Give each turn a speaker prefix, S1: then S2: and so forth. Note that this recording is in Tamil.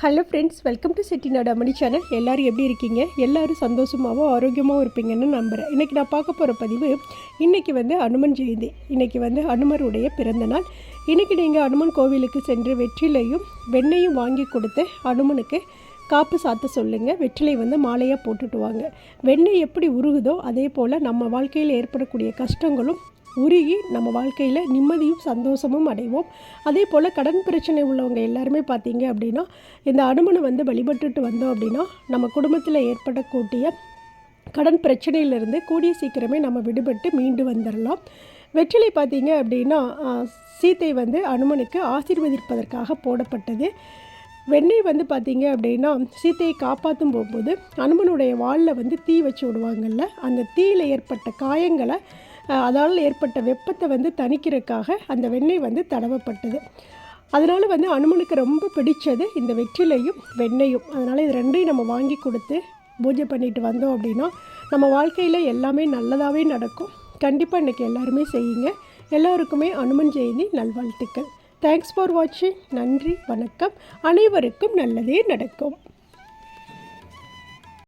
S1: Hello friends welcome to Chettinad Amani channel எல்லோரும் எப்படி இருக்கீங்க? எல்லோரும் சந்தோஷமாகவும் ஆரோக்கியமாகவும் இருப்பீங்கன்னு நம்புகிறேன் இன்றைக்கி நான் பார்க்க போகிற பதிவு இன்றைக்கி வந்து அனுமன் ஜெயந்தி. இன்றைக்கி வந்து அனுமருடைய பிறந்த நாள். இன்றைக்கி நீங்கள் அனுமன் கோவிலுக்கு சென்று வெற்றிலையும் வெண்ணையும் வாங்கி கொடுத்து அனுமனுக்கு காப்பு சாத்த சொல்லுங்கள் வெற்றிலை வந்து மாலையாக போட்டுட்டு வாங்க. வெண்ணெய் எப்படி உருகுதோ அதே போல் நம்ம வாழ்க்கையில் ஏற்படக்கூடிய கஷ்டங்களும் உருகி நம்ம வாழ்க்கையில் நிம்மதியும் சந்தோஷமும் அடைவோம். அதே போல் கடன் பிரச்சனை உள்ளவங்க எல்லாருமே பார்த்தீங்க அப்படின்னா இந்த அனுமனை வந்து வழிபட்டுட்டு வந்தோம் அப்படின்னா நம்ம குடும்பத்தில் ஏற்படக்கூடிய கடன் பிரச்சனையிலிருந்து கூடிய சீக்கிரமே நம்ம விடுபட்டு மீண்டு வந்துடலாம் வெற்றிலை பார்த்தீங்க அப்படின்னா சீத்தை வந்து அனுமனுக்கு ஆசீர்வதிப்பதற்காக போடப்பட்டது. வெண்ணெய் வந்து பார்த்தீங்க அப்படின்னா சீத்தையை காப்பாற்றும் போகும்போது அனுமனுடைய வாளில் வந்து தீ வச்சு விடுவாங்கல்ல அந்த தீயில் ஏற்பட்ட காயங்களை அதால் ஏற்பட்ட வெப்பத்தை வந்து தணிக்கிறதுக்காக அந்த வெண்ணெய் வந்து தடவப்பட்டது. அதனால் வந்து அனுமனுக்கு ரொம்ப பிடிச்சது இந்த வெற்றிலையும் வெண்ணெயும். அதனால் இது ரெண்டையும் நம்ம வாங்கி கொடுத்து பூஜை பண்ணிட்டு வந்தோம் அப்படின்னா நம்ம வாழ்க்கையில் எல்லாமே நல்லதாகவே நடக்கும். கண்டிப்பாக இன்றைக்கி எல்லாருமே செய்யுங்க. எல்லாருக்குமே அனுமன் ஜெயந்தி நல்வாழ்த்துக்கள். தேங்க்ஸ் ஃபார் வாட்சிங் நன்றி வணக்கம். அனைவருக்கும் நல்லதே நடக்கும்.